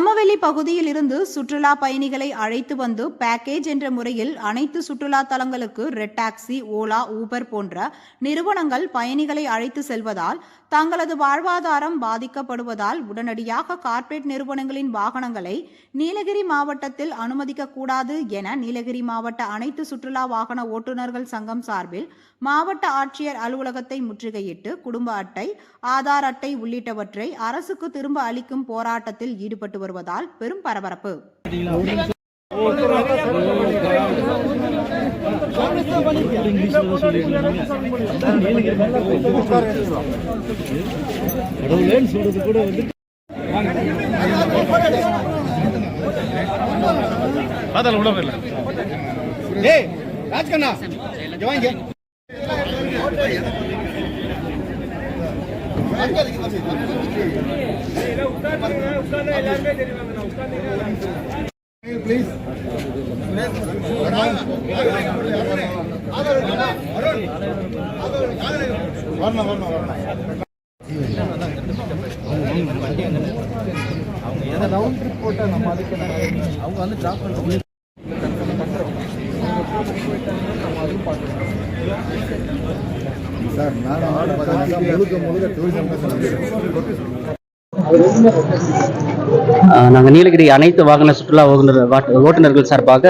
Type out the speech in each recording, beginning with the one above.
some of பகுதியில் இருந்து சுற்றுலா பயணிகளை அழைத்து வந்து பேக்கேஜ் என்ற முறையில் அனைத்து சுற்றுலா தலங்களுக்கு ரெட் டாக்ஸி ஓலா ஊபர் போன்ற நிறுவனங்கள் பயணிகளை அழைத்து செல்வதால் தங்களது வாழ்வாதாரம் பாதிக்கப்படுவதால் உடனடியாக கார்ப்பரேட் நிறுவனங்களின் வாகனங்களை நீலகிரி மாவட்டத்தில் அனுமதிக்க கூடாது என நீலகிரி மாவட்ட அனைத்து சுற்றுலா வாகன ஓட்டுநர்கள் சங்கம் சார்பில் மாவட்ட ஆட்சியர் அலுவலகத்தை முற்றுகையிட்டு குடும்ப அட்டை ஆதார் அட்டை உள்ளிட்டவற்றை அரசுக்கு திரும்ப அளிக்கும் போராட்டத்தில் ஈடுபட்டு வருவதால் பெரும் பரபரப்பு. பாத்தால உள்ள போயிடல ஏய் ராஜ்கண்ணா வாங்க. ப்ளீஸ் வரணும் வரணும் வரணும் அவங்க எதாவது ட்ரிப் போட்டா நம்ம அதுக்கு அவங்க வந்து டிராப் பண்ணுறது சார் நான் முழுக்க முழுக்க டூரிசம் நாங்கள் நீலகிரி அனைத்து வாகன சுற்றுலா ஓட்டுநர் வாட்- ஓட்டுநர்கள் சார்பாக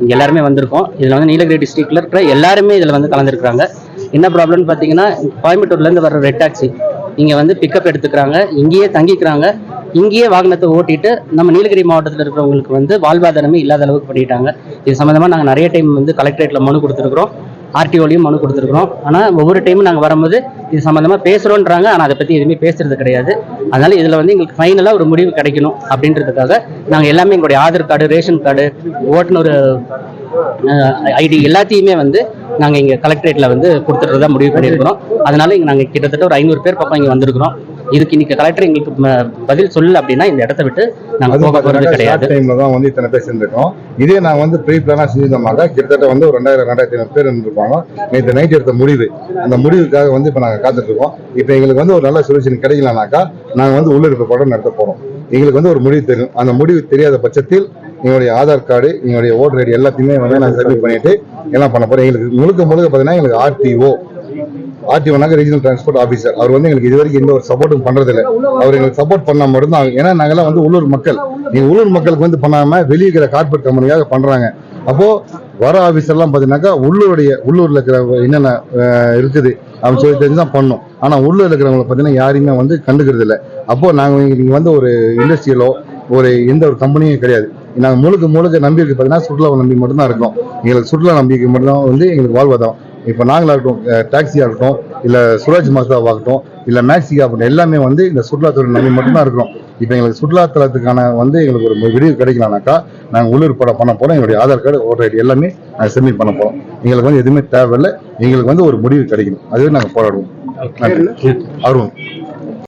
இங்கே எல்லாருமே வந்திருக்கோம். இதில் வந்து நீலகிரி டிஸ்ட்ரிக்டில் இருக்கிற எல்லாருமே இதில் வந்து கலந்துருக்குறாங்க. என்ன ப்ராப்ளம்னு பார்த்தீங்கன்னா கோயம்புத்தூர்லேருந்து வர ரெட் டாக்ஸி இங்கே வந்து பிக்கப் எடுத்துக்கிறாங்க. இங்கேயே தங்கிக்கிறாங்க. இங்கேயே வாகனத்தை ஓட்டிட்டு நம்ம நீலகிரி மாவட்டத்தில் இருக்கிறவங்களுக்கு வந்து வாழ்வாதாரமே இல்லாத அளவுக்கு பண்ணிட்டாங்க. இது சம்மந்தமாக நாங்கள் நிறைய டைம் வந்து கலெக்டரேட்டில் மனு கொடுத்துருக்குறோம். ஆர்டிஓலையும் மனு கொடுத்துருக்குறோம். ஆனால் ஒவ்வொரு டைமும் நாங்கள் வரும்போது இது சம்மந்தமாக பேசுகிறோன்றாங்க ஆனால் அதை பற்றி எதுவுமே பேசுறது கிடையாது. அதனால் இதில் வந்து எங்களுக்கு ஃபைனலாக ஒரு முடிவு கிடைக்கணும் அப்படின்றதுக்காக நாங்கள் எல்லாமே எங்களுடைய ஆதார் கார்டு ரேஷன் கார்டு ஓட்டுநர் ஐடி எல்லாத்தையுமே வந்து நாங்கள் இங்கே கலெக்டரேட்டில் வந்து கொடுத்துட்றதா முடிவு பண்ணியிருக்கிறோம். அதனால இங்கே நாங்கள் கிட்டத்தட்ட ஒரு ஐநூறு பேர் பக்கம் இங்கே வந்திருக்கிறோம். இதுக்கு இன்னைக்கு கலெக்டர் எங்களுக்கு பதில் சொல்லல அப்படின்னா இந்த இடத்த விட்டு நாங்கள் போக கிடையாது. டைம்ல தான் வந்து இத்தனை பேர் சேர்ந்துருக்கோம். இதே நான் வந்து ப்ரீ பிளானா செஞ்சிருந்தோம்னாக்கா கிட்டத்தட்ட வந்து ஒரு ரெண்டாயிரம் ரெண்டாயிரத்தி ஐநூறு பேர் இருந்திருப்பாங்க. நேற்று நைட் எடுத்த முடிவு. அந்த முடிவுக்காக வந்து இப்போ நாங்கள் காத்துட்டு இருக்கோம் இப்போ எங்களுக்கு வந்து ஒரு நல்ல சொல்யூஷன் கிடைக்கலனாக்கா நாங்கள் வந்து உள்ளிருப்பு படம் நடத்த போறோம். எங்களுக்கு வந்து ஒரு முடிவு தெரியும். அந்த முடிவு தெரியாத பட்சத்தில் எங்களுடைய ஆதார் கார்டு எங்களுடைய ஓட்டர் ஐடி எல்லாத்தையுமே வந்து நாங்கள் சப்மிட் பண்ணிட்டு எல்லாம் பண்ண போறோம். எங்களுக்கு முழுக்க முழுக்க பார்த்தீங்கன்னா எங்களுக்கு ஆர்டிஓ ஆர்டிஓனாக்க ரீஜனல் டிரான்ஸ்போர்ட் ஆஃபீஸர் அவர் வந்து எங்களுக்கு இது வரைக்கும் எந்த ஒரு சப்போர்ட்டும் பண்ணுறதில்ல அவர் எங்களுக்கு சப்போர்ட் பண்ணால் மட்டும்தான் ஏன்னா நாங்கள்லாம் வந்து உள்ளூர் மக்கள். நீங்கள் உள்ளூர் மக்களுக்கு வந்து பண்ணாமல் வெளியே இருக்கிற கார்பரேட் கம்பெனியாக பண்ணுறாங்க அப்போது வர ஆஃபீஸர்லாம் பார்த்தீங்கன்னாக்கா உள்ளூருடைய உள்ளூரில் இருக்கிற என்னென்ன இருக்குது. அப்படின்னு சொல்லி தெரிஞ்சு தான் பண்ணோம். ஆனால் உள்ளூர் இருக்கிறவங்களை பார்த்தீங்கன்னா யாரையுமே வந்து கண்டுக்கிறது இல்லை அப்போது நாங்கள் நீங்கள் வந்து ஒரு இண்டஸ்ட்ரியலோ ஒரு எந்த ஒரு கம்பெனியும் கிடையாது. நாங்கள் முழுக்க முழுக்க நம்பிக்கை பார்த்தீங்கன்னா சுற்றுலா நம்பி மட்டும்தான் இருக்கோம். எங்களுக்கு சுற்றுலா நம்பிக்கை மட்டும்தான் வந்து எங்களுக்கு வாழ்வாதாரம். இப்போ நாங்களா இருக்கட்டும் டாக்ஸியா இருக்கட்டும் இல்ல சுராஜ் மாஸ்டாவாகட்டும் இல்ல மேக்ஸிகா ஆகட்டும் எல்லாமே வந்து இந்த சுற்றுலாத்துறை நம்பி மட்டும்தான் இருக்கிறோம். இப்போ எங்களுக்கு சுற்றுலாத்தலத்துக்கான வந்து எங்களுக்கு ஒரு விடிவு கிடைக்கலனாக்கா நாங்கள் உள்ளூர் படம் பண்ண போறோம் எங்களுடைய ஆதார் கார்டு ஓட்டர் ஐடி எல்லாமே நாங்கள் சப்மிட் பண்ண போறோம். எங்களுக்கு வந்து எதுவுமே தேவையில்லை எங்களுக்கு வந்து ஒரு முடிவு கிடைக்கணும். அதுவே நாங்கள் போராடுவோம். நன்றி. அருண்